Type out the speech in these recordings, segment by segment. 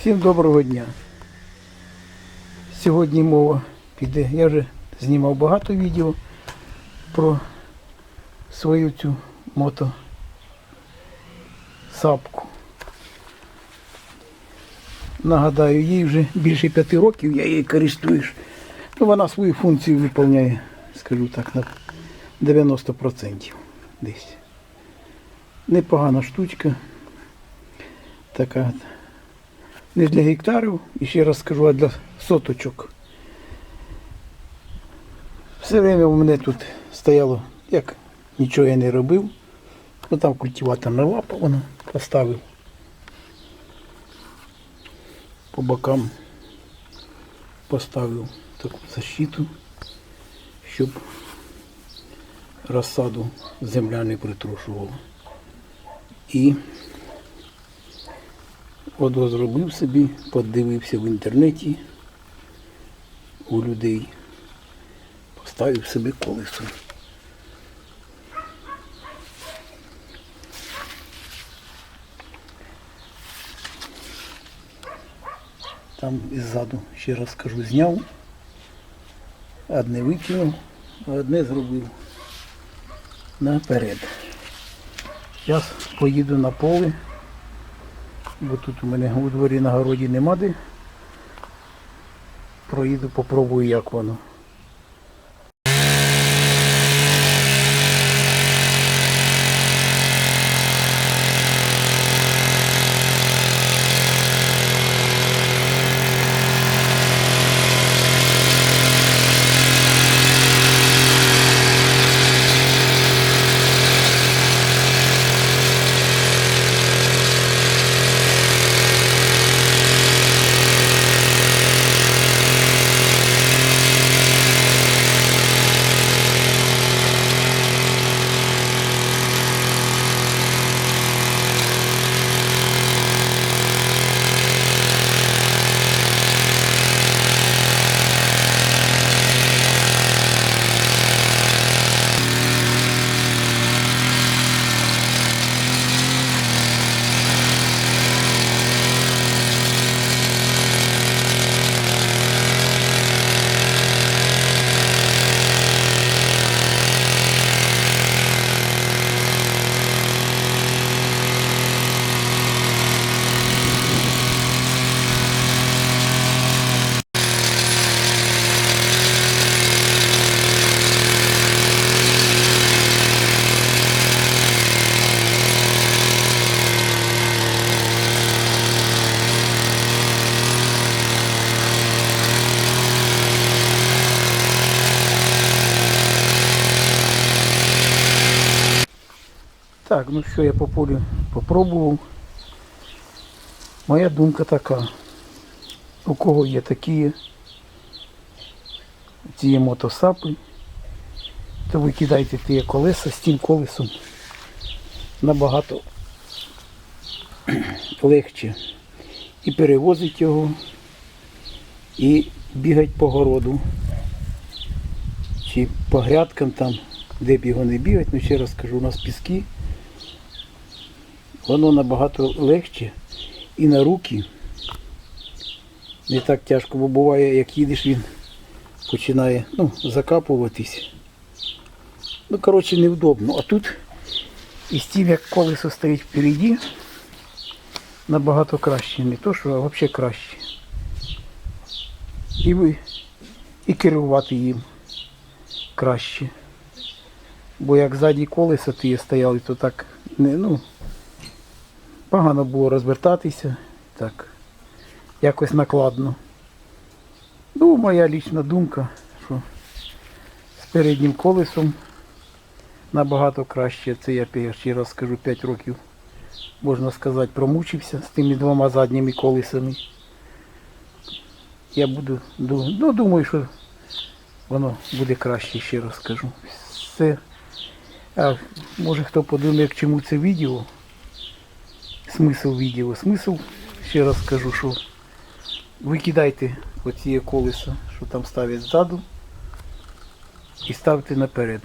Всім доброго дня. Сьогодні мова піде. Я вже знімав багато відео про свою цю мото сапку. Нагадаю, їй вже більше п'яти років, я її користуюсь. Ну, вона свою функцію виконує, скажу так, на 90% десь. Непогана штучка. Така не для гектарів, і ще раз скажу, а для соточок. Все время у мене тут стояло, як нічого я не робив. Ну там культиватор на лапа воно поставив. По бокам поставив таку защиту, щоб розсаду земля не притрушувала. І От зробив собі, подивився в інтернеті у людей, поставив собі колесо. Там іззаду, ще раз скажу, зняв, одне викинув, а одне зробив наперед. Зараз поїду на поле бо тут у мене у дворі на городі нема де. Проїду, попробую, як воно. Так, ну що я по полю попробував. Моя думка така. У кого є такі ці мотосапи, то ви кидайте ті колеса з тим колесом набагато легче. І перевозить його, і бігать по городу. Чи по грядкам там, де б його не бігать, ну ще раз кажу, у нас піски воно набагато легче і на руки не так тяжко, бо буває, як їдеш, він починає ну, закапуватись. Ну, коротше, невдобно. А тут із тим, як колесо стоїть впереді, набагато краще. Не то, що а взагалі краще. І ви і керувати їм краще. Бо як ззаді колеса ті стояли, то так не, ну, Погано було розвертатися. Так. Якось накладно. Ну, моя лічна думка, що з переднім колесом набагато краще. Це я ще раз скажу 5 років, можна сказати, промучився з тими двома задніми колесами. Я буду, ну, думаю, що воно буде краще, ще раз скажу. Все. А може хто подумає, к чому це відео смисл відео. Смисл, ще раз скажу, що викидайте оці колеса, що там ставлять ззаду, і ставте наперед.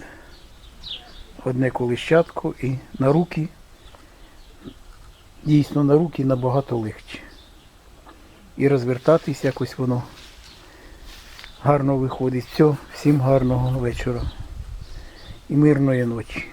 Одне колищатко і на руки, дійсно на руки набагато легче. і розвертатись якось воно гарно виходить. Все, всім гарного вечора і мирної ночі.